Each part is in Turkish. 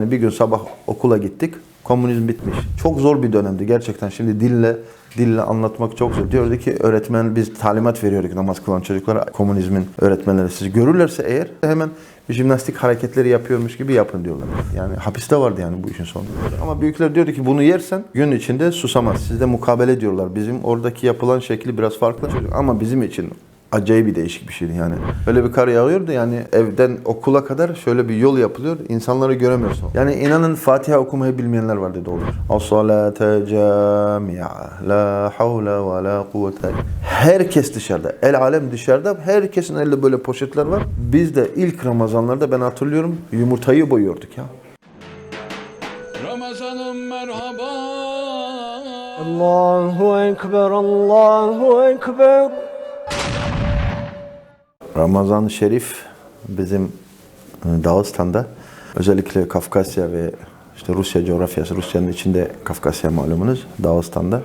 Bir gün sabah okula gittik. Komünizm bitmiş. Çok zor bir dönemdi gerçekten. Şimdi dille dille anlatmak çok zor. Diyordu ki öğretmen biz talimat veriyorduk namaz kılan çocuklara komünizmin öğretmenleri sizi görürlerse eğer hemen jimnastik hareketleri yapıyormuş gibi yapın diyorlar. Yani hapiste vardı yani bu işin sonunda. Ama büyükler diyordu ki bunu yersen gün içinde susamaz. Sizde mukabele diyorlar. Bizim oradaki yapılan şekli biraz farklı. Ama bizim için acayip bir değişik bir şeydi yani. Öyle bir kar yağıyordu yani evden okula kadar şöyle bir yol yapılıyor. İnsanları göremiyorsun. Yani inanın Fatiha okumayı bilmeyenler var dedi olur. As-salate cami'a la havle ve la kuvvete. Herkes dışarıda. El alem dışarıda. Herkesin elinde böyle poşetler var. Biz de ilk Ramazanlarda ben hatırlıyorum yumurtayı boyuyorduk ya. Ramazanım merhaba Allahu Ekber, Allahu Ekber. Ramazan Şerif bizim e, Dağıstan'da özellikle Kafkasya ve işte Rusya coğrafyası, Rusya'nın içinde Kafkasya malumunuz Dağıstan'da.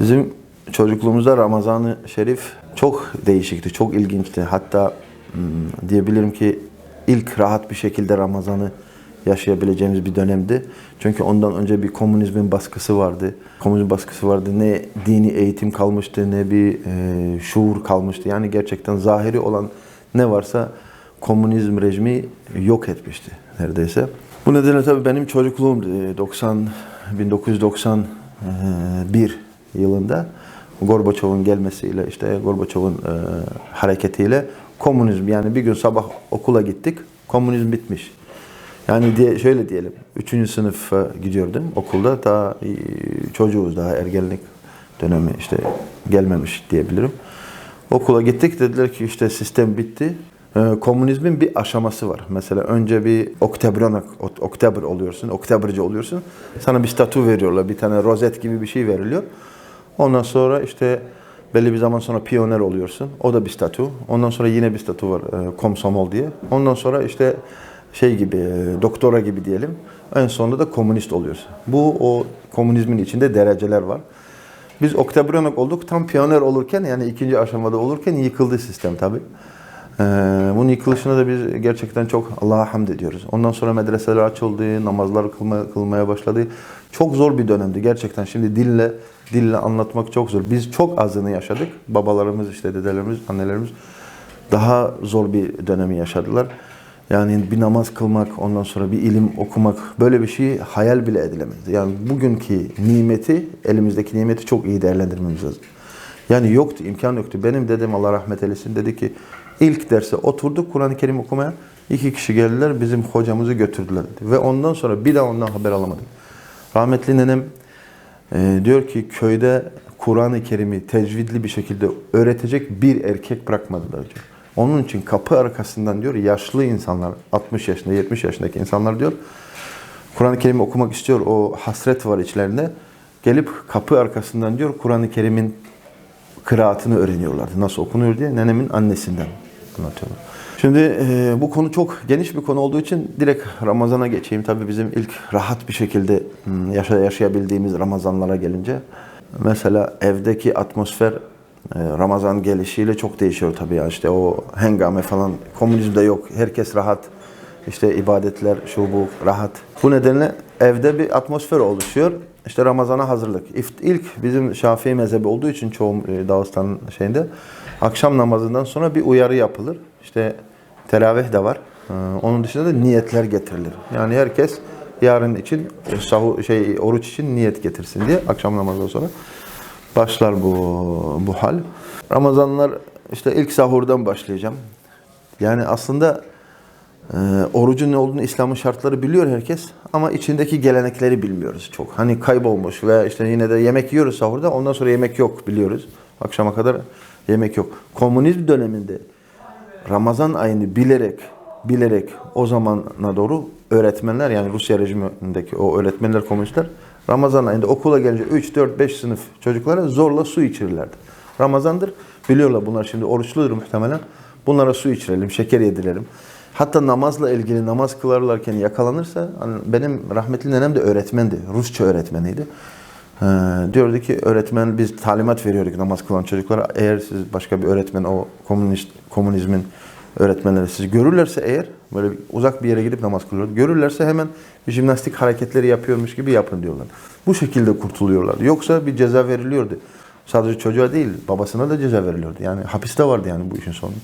Bizim çocukluğumuzda Ramazan-ı Şerif çok değişikti, çok ilginçti. Hatta hmm, diyebilirim ki ilk rahat bir şekilde Ramazan'ı yaşayabileceğimiz bir dönemdi. Çünkü ondan önce bir komünizmin baskısı vardı. Komünizm baskısı vardı. Ne dini eğitim kalmıştı ne bir e, şuur kalmıştı. Yani gerçekten zahiri olan ne varsa komünizm rejimi yok etmişti neredeyse. Bu nedenle tabii benim çocukluğum e, 90 1991 yılında Gorbaçov'un gelmesiyle işte Gorbaçov'un e, hareketiyle komünizm yani bir gün sabah okula gittik. Komünizm bitmiş. Yani diye şöyle diyelim. Üçüncü sınıfa gidiyordum okulda. Daha e, çocuğuz daha ergenlik dönemi işte gelmemiş diyebilirim. Okula gittik dediler ki işte sistem bitti. Ee, komünizmin bir aşaması var. Mesela önce bir oktabranak, oktabr oluyorsun, oktabrcı oluyorsun. Sana bir statü veriyorlar. Bir tane rozet gibi bir şey veriliyor. Ondan sonra işte belli bir zaman sonra piyoner oluyorsun. O da bir statü. Ondan sonra yine bir statü var e, komsomol diye. Ondan sonra işte şey gibi e, doktora gibi diyelim. En sonunda da komünist oluyorsun. Bu o komünizmin içinde dereceler var. Biz oktabranak olduk. Tam piyoner olurken yani ikinci aşamada olurken yıkıldı sistem tabii. Ee, bunun yıkılışına da biz gerçekten çok Allah'a hamd ediyoruz. Ondan sonra medreseler açıldı, namazlar kılma, kılmaya başladı. Çok zor bir dönemdi gerçekten. Şimdi dille dille anlatmak çok zor. Biz çok azını yaşadık. Babalarımız işte dedelerimiz, annelerimiz daha zor bir dönemi yaşadılar. Yani bir namaz kılmak, ondan sonra bir ilim okumak böyle bir şey hayal bile edilemezdi. Yani bugünkü nimeti, elimizdeki nimeti çok iyi değerlendirmemiz lazım. Yani yoktu, imkan yoktu. Benim dedem Allah rahmet eylesin dedi ki ilk derse oturduk Kur'an-ı Kerim okumaya. İki kişi geldiler bizim hocamızı götürdüler dedi. Ve ondan sonra bir daha ondan haber alamadık. Rahmetli nenem e, diyor ki köyde Kur'an-ı Kerim'i tecvidli bir şekilde öğretecek bir erkek bırakmadılar diyor. Onun için kapı arkasından diyor yaşlı insanlar 60 yaşında 70 yaşındaki insanlar diyor Kur'an-ı Kerim'i okumak istiyor o hasret var içlerinde. Gelip kapı arkasından diyor Kur'an-ı Kerim'in kıraatını öğreniyorlardı. Nasıl okunuyor diye nenemin annesinden anlatıyorlar. Şimdi e, bu konu çok geniş bir konu olduğu için direkt Ramazan'a geçeyim. Tabii bizim ilk rahat bir şekilde hmm, yaşa, yaşayabildiğimiz Ramazanlara gelince mesela evdeki atmosfer Ramazan gelişiyle çok değişiyor tabii ya. İşte o hengame falan komünizmde yok. Herkes rahat. İşte ibadetler, şu bu rahat. Bu nedenle evde bir atmosfer oluşuyor. İşte Ramazan'a hazırlık. İlk bizim Şafii mezhebi olduğu için çoğu e, Dağıstan şeyinde akşam namazından sonra bir uyarı yapılır. İşte teravih de var. Ee, Onun dışında da niyetler getirilir. Yani herkes yarın için e, sahu şey oruç için niyet getirsin diye akşam namazından sonra başlar bu bu hal. Ramazanlar işte ilk sahurdan başlayacağım. Yani aslında ee, orucun ne olduğunu, İslam'ın şartları biliyor herkes ama içindeki gelenekleri bilmiyoruz çok. Hani kaybolmuş ve işte yine de yemek yiyoruz sahurda ondan sonra yemek yok biliyoruz. Akşama kadar yemek yok. Komünizm döneminde Ramazan ayını bilerek bilerek o zamana doğru öğretmenler yani Rusya rejimindeki o öğretmenler komünistler Ramazan ayında okula gelince 3, 4, 5 sınıf çocuklara zorla su içirirlerdi. Ramazandır. Biliyorlar bunlar şimdi oruçludur muhtemelen. Bunlara su içirelim, şeker yedirelim. Hatta namazla ilgili namaz kılarlarken yakalanırsa hani benim rahmetli nenem de öğretmendi. Rusça öğretmeniydi. Ee, diyordu ki öğretmen biz talimat veriyorduk namaz kılan çocuklara. Eğer siz başka bir öğretmen o komünist komünizmin öğretmenleri sizi görürlerse eğer böyle bir uzak bir yere gidip namaz kılıyorlar. Görürlerse hemen bir jimnastik hareketleri yapıyormuş gibi yapın diyorlar. Bu şekilde kurtuluyorlar. Yoksa bir ceza veriliyordu. Sadece çocuğa değil babasına da ceza veriliyordu. Yani hapiste vardı yani bu işin sonunda.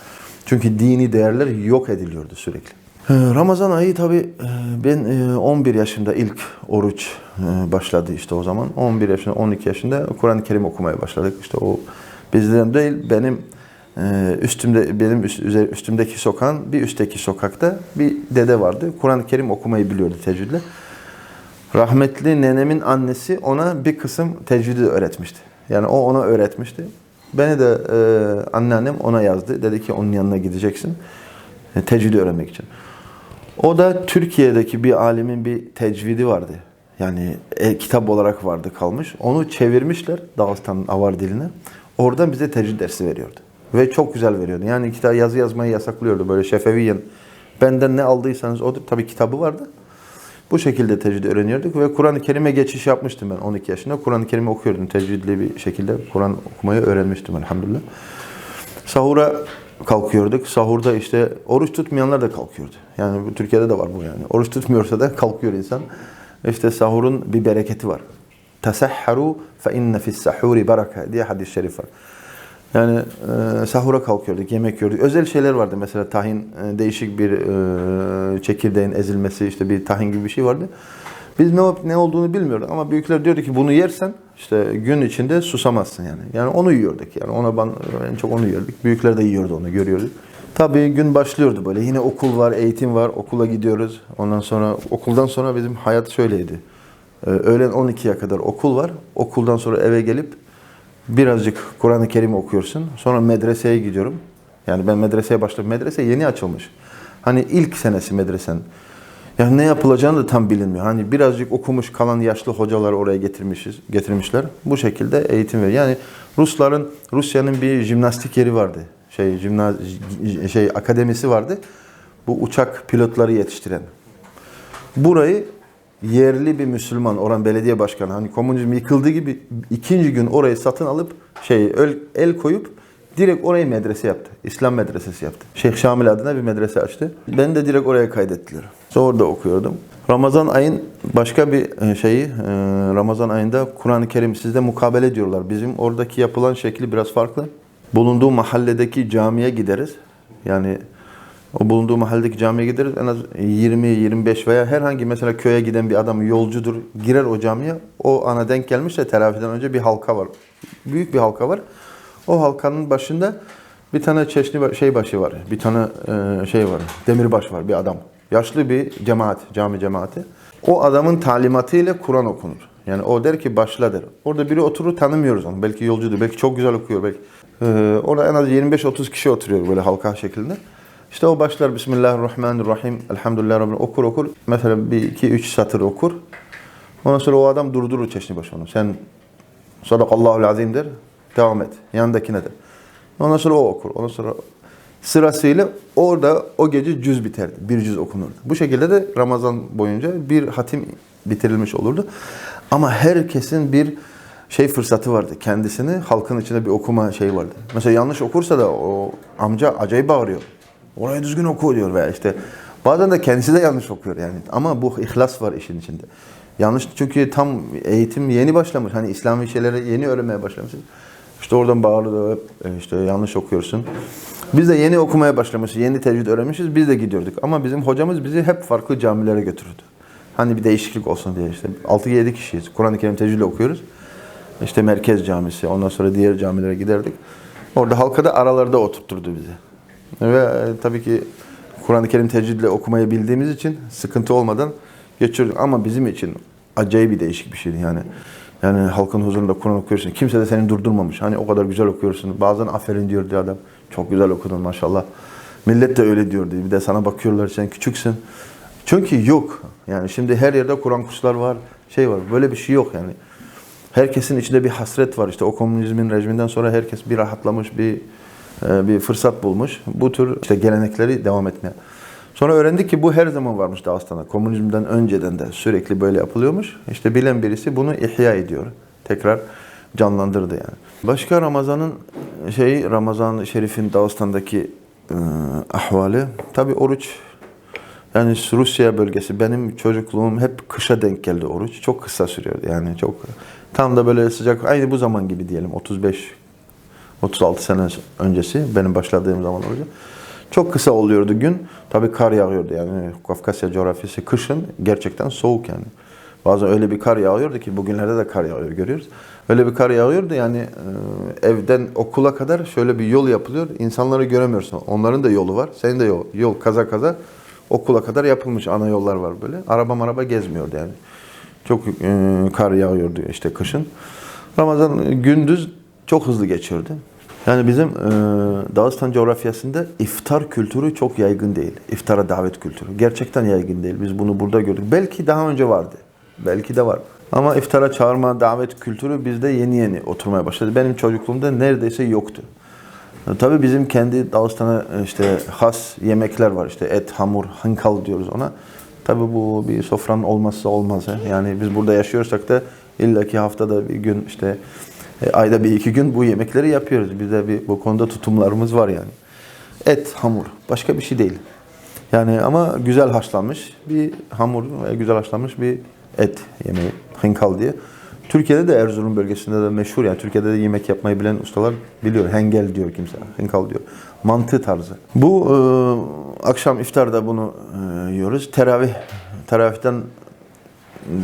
Çünkü dini değerler yok ediliyordu sürekli. Ee, Ramazan ayı tabii e, ben e, 11 yaşında ilk oruç e, başladı işte o zaman. 11 yaşında 12 yaşında Kur'an-ı Kerim okumaya başladık. İşte o bizden değil benim üstümde benim üst- üstümdeki sokağın bir üstteki sokakta bir dede vardı. Kur'an-ı Kerim okumayı biliyordu tecvidle. Rahmetli nenemin annesi ona bir kısım tecvidi öğretmişti. Yani o ona öğretmişti. Beni de e, anneannem ona yazdı. Dedi ki onun yanına gideceksin. E, tecvidi öğrenmek için. O da Türkiye'deki bir alimin bir tecvidi vardı. Yani e, kitap olarak vardı kalmış. Onu çevirmişler Dağıstan'ın avar diline. Oradan bize tecvid dersi veriyordu. Ve çok güzel veriyordu. Yani kitap yazı yazmayı yasaklıyordu böyle şefeviyen. Benden ne aldıysanız odur. Tabii kitabı vardı. Bu şekilde tecvid öğreniyorduk ve Kur'an-ı Kerim'e geçiş yapmıştım ben 12 yaşında. Kur'an-ı Kerim'i okuyordum tecvidli bir şekilde. Kur'an okumayı öğrenmiştim elhamdülillah. Sahura kalkıyorduk. Sahurda işte oruç tutmayanlar da kalkıyordu. Yani Türkiye'de de var bu yani. Oruç tutmuyorsa da kalkıyor insan. İşte sahurun bir bereketi var. Tesahharu fe inne fis sahuri baraka diye hadis-i şerif var. Yani e, sahura kalkıyorduk, yemek yiyorduk. Özel şeyler vardı. Mesela tahin, e, değişik bir e, çekirdeğin ezilmesi, işte bir tahin gibi bir şey vardı. Biz ne ne olduğunu bilmiyorduk ama büyükler diyordu ki bunu yersen işte gün içinde susamazsın yani. Yani onu yiyorduk yani. Ona ben en çok onu yiyorduk. Büyükler de yiyordu onu görüyorduk. Tabii gün başlıyordu böyle. Yine okul var, eğitim var. Okula gidiyoruz. Ondan sonra okuldan sonra bizim hayat şöyleydi. Ee, öğlen 12'ye kadar okul var. Okuldan sonra eve gelip birazcık Kur'an-ı Kerim okuyorsun. Sonra medreseye gidiyorum. Yani ben medreseye başladım. Medrese yeni açılmış. Hani ilk senesi medresen. Yani ne yapılacağını da tam bilinmiyor. Hani birazcık okumuş kalan yaşlı hocalar oraya getirmişiz, getirmişler. Bu şekilde eğitim veriyor. Yani Rusların, Rusya'nın bir jimnastik yeri vardı. Şey, jimnaz, şey akademisi vardı. Bu uçak pilotları yetiştiren. Burayı yerli bir Müslüman, oran belediye başkanı hani komünizm yıkıldığı gibi ikinci gün orayı satın alıp şey el, el koyup direkt orayı medrese yaptı. İslam medresesi yaptı. Şeyh Şamil adına bir medrese açtı. Beni de direkt oraya kaydettiler. Sonra orada okuyordum. Ramazan ayın başka bir e, şeyi, e, Ramazan ayında Kur'an-ı Kerim sizde mukabele diyorlar. Bizim oradaki yapılan şekli biraz farklı. Bulunduğu mahalledeki camiye gideriz. Yani o bulunduğu mahalledeki camiye gideriz en az 20, 25 veya herhangi mesela köye giden bir adam yolcudur girer o camiye. O ana denk gelmişse telafiden önce bir halka var. Büyük bir halka var. O halkanın başında bir tane çeşni şey başı var. Bir tane e, şey var. Demirbaş var bir adam. Yaşlı bir cemaat, cami cemaati. O adamın talimatıyla Kur'an okunur. Yani o der ki başla der. Orada biri oturur tanımıyoruz onu. Belki yolcudur, belki çok güzel okuyor. Belki. Ee, orada en az 25-30 kişi oturuyor böyle halka şeklinde. İşte o başlar Bismillahirrahmanirrahim. Elhamdülillah Rabbil okur okur. Mesela bir iki üç satır okur. Ondan sonra o adam durdurur çeşni başı onu. Sen Sadakallahul azim der. Devam et. Yanındakine der. Ondan sonra o okur. Ondan sonra sırasıyla orada o gece cüz biterdi. Bir cüz okunurdu. Bu şekilde de Ramazan boyunca bir hatim bitirilmiş olurdu. Ama herkesin bir şey fırsatı vardı. Kendisini halkın içinde bir okuma şeyi vardı. Mesela yanlış okursa da o amca acayip bağırıyor. Orayı düzgün oku diyor veya işte bazen de kendisi de yanlış okuyor yani. Ama bu ihlas var işin içinde. Yanlış çünkü tam eğitim yeni başlamış. Hani İslami şeyleri yeni öğrenmeye başlamışız. İşte oradan bağırdı hep işte yanlış okuyorsun. Biz de yeni okumaya başlamışız, yeni tecvid öğrenmişiz. Biz de gidiyorduk. Ama bizim hocamız bizi hep farklı camilere götürürdü. Hani bir değişiklik olsun diye işte. 6-7 kişiyiz. Kur'an-ı Kerim tecvidle okuyoruz. İşte Merkez Camisi, ondan sonra diğer camilere giderdik. Orada halka da aralarda oturtturdu bizi. Ve e, tabii ki Kur'an-ı Kerim tecvidle okumayı bildiğimiz için sıkıntı olmadan geçiyorduk. Ama bizim için acayip bir değişik bir şeydi yani. Yani halkın huzurunda Kur'an okuyorsun. Kimse de seni durdurmamış. Hani o kadar güzel okuyorsun. Bazen aferin diyor diyor adam. Çok güzel okudun maşallah. Millet de öyle diyor diyor. Bir de sana bakıyorlar sen küçüksün. Çünkü yok. Yani şimdi her yerde Kur'an kurslar var. Şey var. Böyle bir şey yok yani. Herkesin içinde bir hasret var. İşte o komünizmin rejiminden sonra herkes bir rahatlamış, bir bir fırsat bulmuş. Bu tür işte gelenekleri devam etmeye. Sonra öğrendik ki bu her zaman varmış Dağıstan'da. Komünizmden önceden de sürekli böyle yapılıyormuş. İşte bilen birisi bunu ihya ediyor. Tekrar canlandırdı yani. Başka Ramazan'ın şeyi Ramazan-ı Şerif'in Dağıstan'daki e, ahvali. Tabi oruç yani Rusya bölgesi benim çocukluğum hep kışa denk geldi oruç. Çok kısa sürüyordu yani çok tam da böyle sıcak aynı bu zaman gibi diyelim 35 36 sene öncesi benim başladığım zaman orucu. Çok kısa oluyordu gün. Tabi kar yağıyordu yani Kafkasya coğrafyası kışın gerçekten soğuk yani. Bazen öyle bir kar yağıyordu ki bugünlerde de kar yağıyor görüyoruz. Öyle bir kar yağıyordu yani e, evden okula kadar şöyle bir yol yapılıyor. İnsanları göremiyorsun. Onların da yolu var. Senin de yol, yol kaza kaza okula kadar yapılmış ana yollar var böyle. Araba maraba gezmiyordu yani. Çok e, kar yağıyordu işte kışın. Ramazan gündüz çok hızlı geçiyordu. Yani bizim e, Dağıstan coğrafyasında iftar kültürü çok yaygın değil. İftara davet kültürü. Gerçekten yaygın değil. Biz bunu burada gördük. Belki daha önce vardı. Belki de var. Ama iftara çağırma, davet kültürü bizde yeni yeni oturmaya başladı. Benim çocukluğumda neredeyse yoktu. E, Tabii bizim kendi Dağıstan'a işte has yemekler var. İşte et, hamur, hankal diyoruz ona. Tabii bu bir sofranın olmazsa olmazı. Yani biz burada yaşıyorsak da illaki haftada bir gün işte e, ayda bir iki gün bu yemekleri yapıyoruz. Bizde bir bu konuda tutumlarımız var yani. Et, hamur. Başka bir şey değil. Yani ama güzel haşlanmış bir hamur ve güzel haşlanmış bir et yemeği. Hinkal diye. Türkiye'de de Erzurum bölgesinde de meşhur yani Türkiye'de de yemek yapmayı bilen ustalar biliyor. Hengel diyor kimse. Hinkal diyor. Mantı tarzı. Bu e, akşam iftarda bunu e, yiyoruz. Teravih teravihten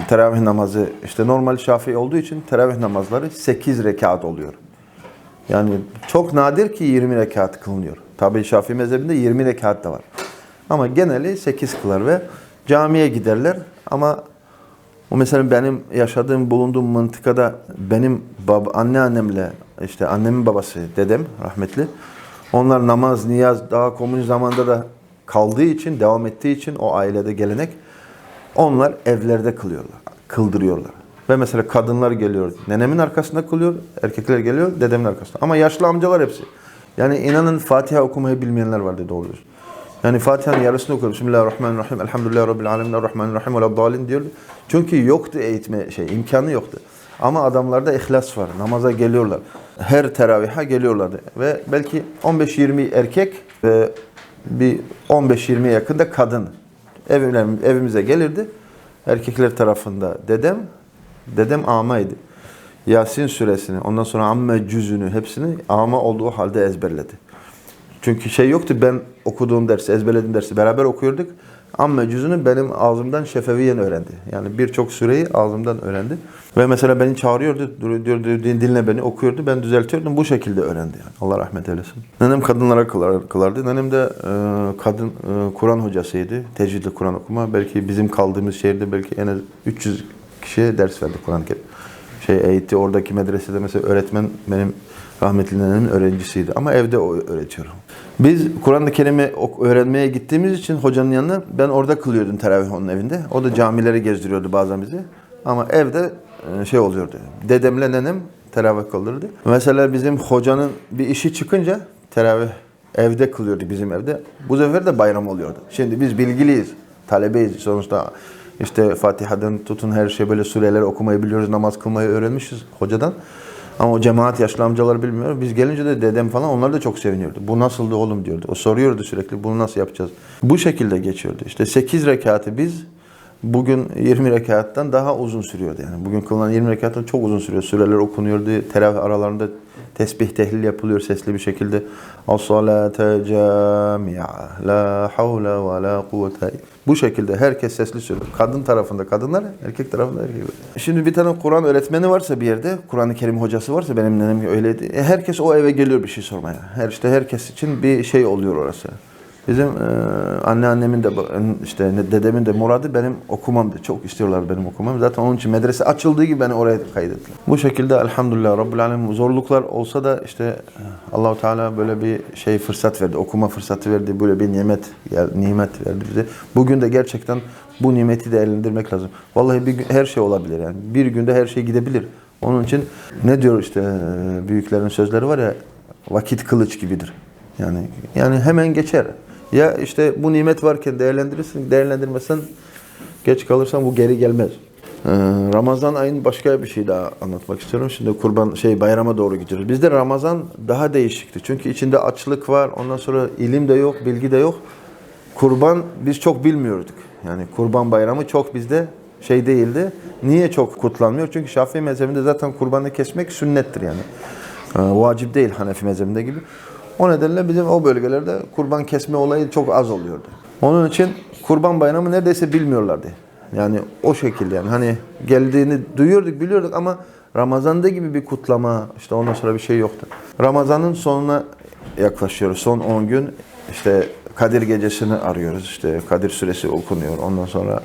teravih namazı işte normal Şafii olduğu için teravih namazları 8 rekat oluyor. Yani çok nadir ki 20 rekat kılınıyor. Tabii Şafii mezhebinde 20 rekat da var. Ama geneli 8 kılar ve camiye giderler ama o mesela benim yaşadığım, bulunduğum mıntıkada benim baba, anneannemle işte annemin babası, dedem rahmetli. Onlar namaz, niyaz daha komünist zamanda da kaldığı için, devam ettiği için o ailede gelenek onlar evlerde kılıyorlar, kıldırıyorlar. Ve mesela kadınlar geliyor, nenemin arkasında kılıyor, erkekler geliyor, dedemin arkasında. Ama yaşlı amcalar hepsi. Yani inanın Fatiha okumayı bilmeyenler var dedi doğrusu. Yani Fatiha'nın yarısını okuyor. Bismillahirrahmanirrahim. Elhamdülillahi Rabbil alemin. Errahmanirrahim. Ve laddalin diyor. Çünkü yoktu eğitme şey, imkanı yoktu. Ama adamlarda ihlas var. Namaza geliyorlar. Her teraviha geliyorlardı. Ve belki 15-20 erkek ve bir 15-20'ye yakın da kadın evime, evimize gelirdi. Erkekler tarafında dedem, dedem amaydı. Yasin suresini, ondan sonra amme cüzünü hepsini ama olduğu halde ezberledi. Çünkü şey yoktu ben okuduğum dersi, ezberlediğim dersi beraber okuyorduk. Amme cüzünü benim ağzımdan şefeviyen öğrendi. Yani birçok süreyi ağzımdan öğrendi. Ve mesela beni çağırıyordu, diyordu, dinle beni okuyordu. Ben düzeltiyordum. Bu şekilde öğrendi yani. Allah rahmet eylesin. Nenem kadınlara kılar, kılardı. Nenem de e, kadın e, Kur'an hocasıydı. Tecvidli Kur'an okuma. Belki bizim kaldığımız şehirde belki en az 300 kişiye ders verdi Kur'an-ı Kerim. Şey eğitti. Oradaki medresede mesela öğretmen benim rahmetli nenemin öğrencisiydi. Ama evde öğretiyorum. Biz Kur'an-ı Kerim'i öğrenmeye gittiğimiz için hocanın yanına ben orada kılıyordum teravih onun evinde. O da camileri gezdiriyordu bazen bizi. Ama evde e, şey oluyordu. Dedemle nenem teravih kıldırırdı. Mesela bizim hocanın bir işi çıkınca teravih evde kılıyordu bizim evde. Bu sefer de bayram oluyordu. Şimdi biz bilgiliyiz, talebeyiz. Sonuçta işte Fatiha'dan tutun her şey böyle sureler okumayı biliyoruz, namaz kılmayı öğrenmişiz hocadan. Ama o cemaat yaşlı amcalar bilmiyor. Biz gelince de dedem falan onlar da çok seviniyordu. Bu nasıldı oğlum diyordu. O soruyordu sürekli bunu nasıl yapacağız. Bu şekilde geçiyordu. İşte 8 rekatı biz bugün 20 rekattan daha uzun sürüyordu. Yani bugün kılınan 20 rekattan çok uzun sürüyor. Süreler okunuyordu. Teravih aralarında tesbih tehlil yapılıyor sesli bir şekilde. As-salate cami'a la havle ve la kuvvete. Bu şekilde herkes sesli söylüyor. Kadın tarafında kadınlar, erkek tarafında erkekler. Şimdi bir tane Kur'an öğretmeni varsa bir yerde, Kur'an-ı Kerim hocası varsa benim nenem öyleydi. E, herkes o eve geliyor bir şey sormaya. Her işte herkes için bir şey oluyor orası. Bizim e, anneannemin de işte dedemin de muradı benim okumamdı. Çok istiyorlar benim okumamı. Zaten onun için medrese açıldığı gibi beni oraya kaydettiler. Bu şekilde elhamdülillah Rabbül Alemin zorluklar olsa da işte e, Allahu Teala böyle bir şey fırsat verdi. Okuma fırsatı verdi. Böyle bir nimet nimet verdi bize. Bugün de gerçekten bu nimeti değerlendirmek lazım. Vallahi bir gün her şey olabilir yani. Bir günde her şey gidebilir. Onun için ne diyor işte e, büyüklerin sözleri var ya vakit kılıç gibidir. Yani yani hemen geçer. Ya işte bu nimet varken değerlendirirsin, değerlendirmezsen geç kalırsan bu geri gelmez. Ee, Ramazan ayının başka bir şey daha anlatmak istiyorum. Şimdi kurban şey bayrama doğru gidiyoruz. Bizde Ramazan daha değişikti. Çünkü içinde açlık var. Ondan sonra ilim de yok, bilgi de yok. Kurban biz çok bilmiyorduk. Yani kurban bayramı çok bizde şey değildi. Niye çok kutlanmıyor? Çünkü Şafii mezhebinde zaten kurbanı kesmek sünnettir yani. Ee, vacip değil Hanefi mezhebinde gibi. O nedenle bizim o bölgelerde kurban kesme olayı çok az oluyordu. Onun için kurban bayramı neredeyse bilmiyorlardı. Yani o şekilde yani hani geldiğini duyuyorduk biliyorduk ama Ramazan'da gibi bir kutlama işte ondan sonra bir şey yoktu. Ramazan'ın sonuna yaklaşıyoruz. Son 10 gün işte Kadir gecesini arıyoruz. İşte Kadir suresi okunuyor. Ondan sonra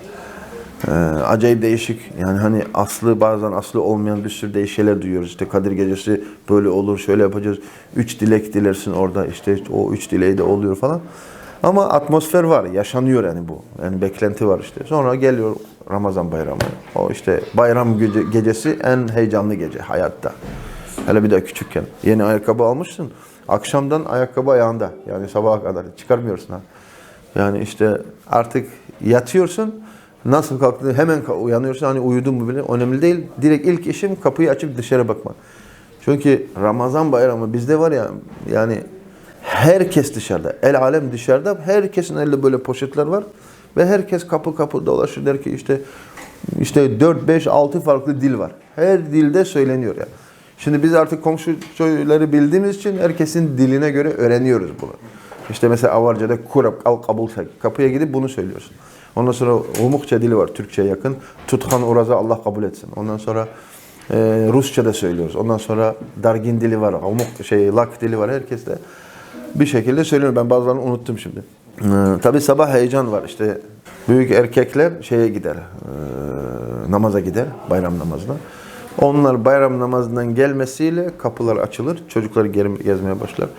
ee, acayip değişik yani hani aslı bazen aslı olmayan bir sürü değişik şeyler duyuyoruz. İşte Kadir Gecesi böyle olur şöyle yapacağız. Üç dilek dilersin orada işte o üç dileği de oluyor falan. Ama atmosfer var yaşanıyor yani bu. Yani beklenti var işte. Sonra geliyor Ramazan bayramı. O işte bayram gece, gecesi en heyecanlı gece hayatta. Hele bir de küçükken. Yeni ayakkabı almışsın. Akşamdan ayakkabı ayağında. Yani sabaha kadar çıkarmıyorsun ha. Yani işte artık yatıyorsun. Nasıl kalktığını hemen uyanıyorsun. Hani uyudun mu bile önemli değil. Direkt ilk işim kapıyı açıp dışarı bakmak. Çünkü Ramazan bayramı bizde var ya yani herkes dışarıda. El alem dışarıda. Herkesin elinde böyle poşetler var. Ve herkes kapı kapı dolaşır der ki işte işte 4, 5, 6 farklı dil var. Her dilde söyleniyor yani. Şimdi biz artık komşu köyleri bildiğimiz için herkesin diline göre öğreniyoruz bunu. İşte mesela Avarca'da kurab al kabul. Kapıya gidip bunu söylüyorsun. Ondan sonra Umukça dili var Türkçe'ye yakın. Tutkan Uraz'a Allah kabul etsin. Ondan sonra e, Rusça'da söylüyoruz. Ondan sonra Dargin dili var. Umuk şey Lak dili var. Herkes de bir şekilde söylüyor. Ben bazılarını unuttum şimdi. Ee, tabii sabah heyecan var. İşte büyük erkekler şeye gider. e, namaza gider. Bayram namazına. Onlar bayram namazından gelmesiyle kapılar açılır. Çocuklar ge- gezmeye başlar.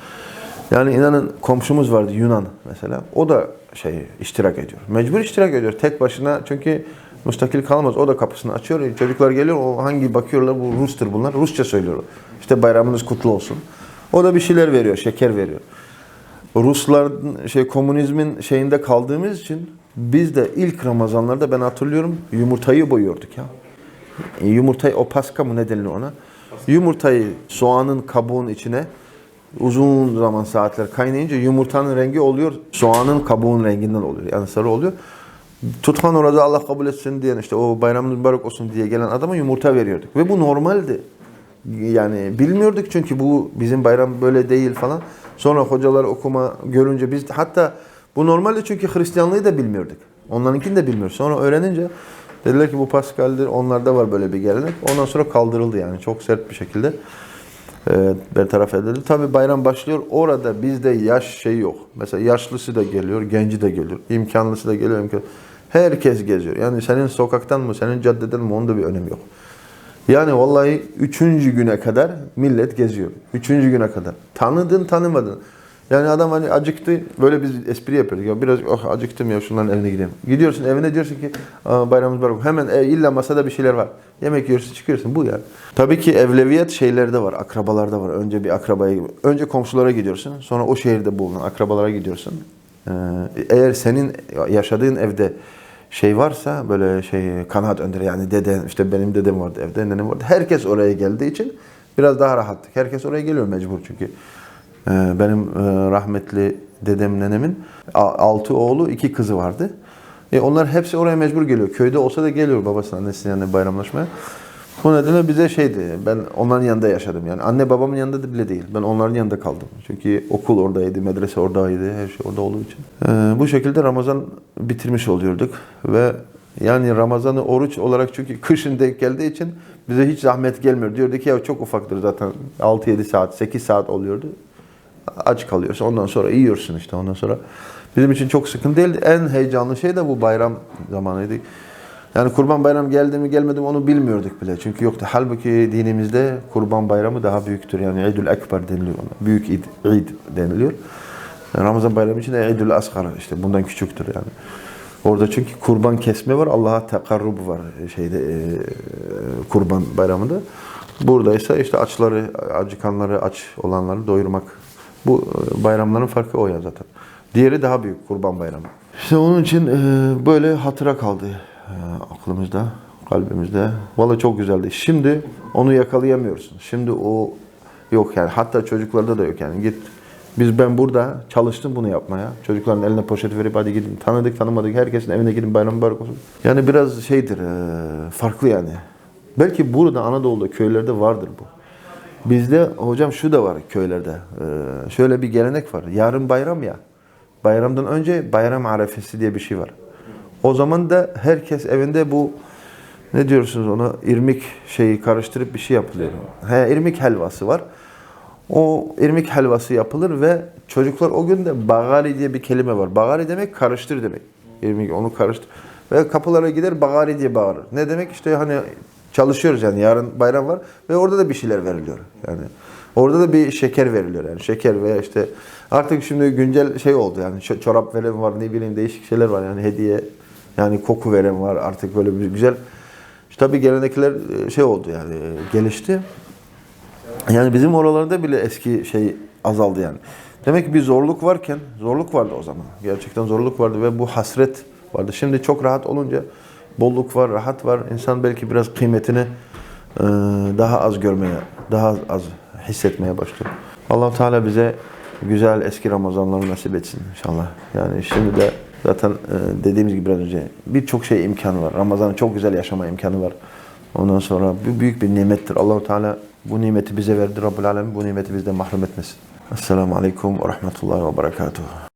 Yani inanın komşumuz vardı Yunan mesela. O da şey iştirak ediyor. Mecbur iştirak ediyor tek başına çünkü müstakil kalmaz. O da kapısını açıyor. Çocuklar geliyor. O hangi bakıyorlar bu Rus'tur bunlar. Rusça söylüyorlar. İşte bayramınız kutlu olsun. O da bir şeyler veriyor, şeker veriyor. Rusların şey komünizmin şeyinde kaldığımız için biz de ilk Ramazanlarda ben hatırlıyorum yumurtayı boyuyorduk ya. E, Yumurtayı o paska mı ne denir ona? Yumurtayı soğanın kabuğun içine uzun zaman saatler kaynayınca yumurtanın rengi oluyor. Soğanın kabuğun renginden oluyor. Yani sarı oluyor. Tutkan orada Allah kabul etsin diyen işte o bayramınız mübarek olsun diye gelen adama yumurta veriyorduk. Ve bu normaldi. Yani bilmiyorduk çünkü bu bizim bayram böyle değil falan. Sonra hocalar okuma görünce biz hatta bu normaldi çünkü Hristiyanlığı da bilmiyorduk. Onlarınkini de bilmiyoruz. Sonra öğrenince dediler ki bu Paskal'dir. Onlarda var böyle bir gelenek. Ondan sonra kaldırıldı yani çok sert bir şekilde bertaraf edildi. Tabi bayram başlıyor. Orada bizde yaş şey yok. Mesela yaşlısı da geliyor, genci de geliyor. imkanlısı da geliyor. imkan. Herkes geziyor. Yani senin sokaktan mı, senin caddeden mi onun da bir önemi yok. Yani vallahi üçüncü güne kadar millet geziyor. Üçüncü güne kadar. Tanıdın tanımadın. Yani adam hani acıktı. Böyle biz espri yapıyorduk. Ya biraz oh acıktım ya şunların evine gideyim. Gidiyorsun evine diyorsun ki "Aa, bayramımız mübarek. Hemen e, illa masada bir şeyler var. Yemek yiyorsun çıkıyorsun. Bu ya. Tabii ki evleviyet şeylerde var. Akrabalarda var. Önce bir akrabaya önce komşulara gidiyorsun. Sonra o şehirde bulunan akrabalara gidiyorsun. Ee, eğer senin yaşadığın evde şey varsa böyle şey kanaat önderi yani deden işte benim dedem vardı evde nenem vardı. Herkes oraya geldiği için biraz daha rahattık. Herkes oraya geliyor mecbur çünkü. Ee, benim e, rahmetli dedem nenemin altı oğlu iki kızı vardı. E onlar hepsi oraya mecbur geliyor. Köyde olsa da geliyor babasının annesinin yanına bayramlaşmaya. Bu nedenle bize şeydi, ben onların yanında yaşadım yani. Anne babamın yanında da bile değil. Ben onların yanında kaldım. Çünkü okul oradaydı, medrese oradaydı, her şey orada olduğu için. Ee, bu şekilde Ramazan bitirmiş oluyorduk. Ve yani Ramazan'ı oruç olarak çünkü kışın denk geldiği için bize hiç zahmet gelmiyor. Diyordu ki ya çok ufaktır zaten 6-7 saat, 8 saat oluyordu. Aç kalıyorsun. Ondan sonra yiyorsun işte. Ondan sonra bizim için çok sıkıntı değildi. En heyecanlı şey de bu bayram zamanıydı. Yani kurban bayram geldi mi gelmedi mi onu bilmiyorduk bile. Çünkü yoktu. Halbuki dinimizde kurban bayramı daha büyüktür. Yani İdül Ekber deniliyor ona. Büyük İd, İd deniliyor. Ramazan bayramı için de İdül Asgar işte bundan küçüktür yani. Orada çünkü kurban kesme var. Allah'a tekarrub var şeyde e, kurban bayramında. Buradaysa işte açları, acıkanları, aç olanları doyurmak. Bu e, bayramların farkı o ya zaten. Diğeri daha büyük kurban bayramı. İşte onun için e, böyle hatıra kaldı e, aklımızda. kalbimizde. Vallahi çok güzeldi. Şimdi onu yakalayamıyorsun. Şimdi o yok yani. Hatta çocuklarda da yok yani. Git biz ben burada çalıştım bunu yapmaya. Çocukların eline poşet verip hadi gidin. Tanıdık tanımadık herkesin evine gidin bayram mübarek olsun. Yani biraz şeydir farklı yani. Belki burada Anadolu'da köylerde vardır bu. Bizde hocam şu da var köylerde. Eee, şöyle bir gelenek var. Yarın bayram ya. Bayramdan önce bayram arefesi diye bir şey var. O zaman da herkes evinde bu ne diyorsunuz ona irmik şeyi karıştırıp bir şey yapılıyor. He, irmik helvası var. O irmik helvası yapılır ve çocuklar o gün de bagari diye bir kelime var. Bagari demek karıştır demek. İrmik onu karıştır. Ve kapılara gider bagari diye bağırır. Ne demek işte hani çalışıyoruz yani yarın bayram var ve orada da bir şeyler veriliyor. Yani orada da bir şeker veriliyor yani şeker veya işte artık şimdi güncel şey oldu yani ço- çorap veren var ne bileyim değişik şeyler var yani hediye yani koku veren var artık böyle bir güzel işte tabii gelenekler e, şey oldu yani e, gelişti. Yani bizim oralarda bile eski şey azaldı yani. Demek ki bir zorluk varken, zorluk vardı o zaman. Gerçekten zorluk vardı ve bu hasret vardı. Şimdi çok rahat olunca bolluk var, rahat var. İnsan belki biraz kıymetini e, daha az görmeye, daha az hissetmeye başlıyor. allah Teala bize güzel eski Ramazanları nasip etsin inşallah. Yani şimdi de zaten e, dediğimiz gibi biraz önce birçok şey imkanı var. Ramazan'ı çok güzel yaşama imkanı var. Ondan sonra bu büyük bir nimettir. Allahu Teala bu nimeti bize verdi. Rabbul Alem bu nimeti bizden mahrum etmesin. Esselamu Aleyküm ve Rahmetullahi ve Berekatuhu.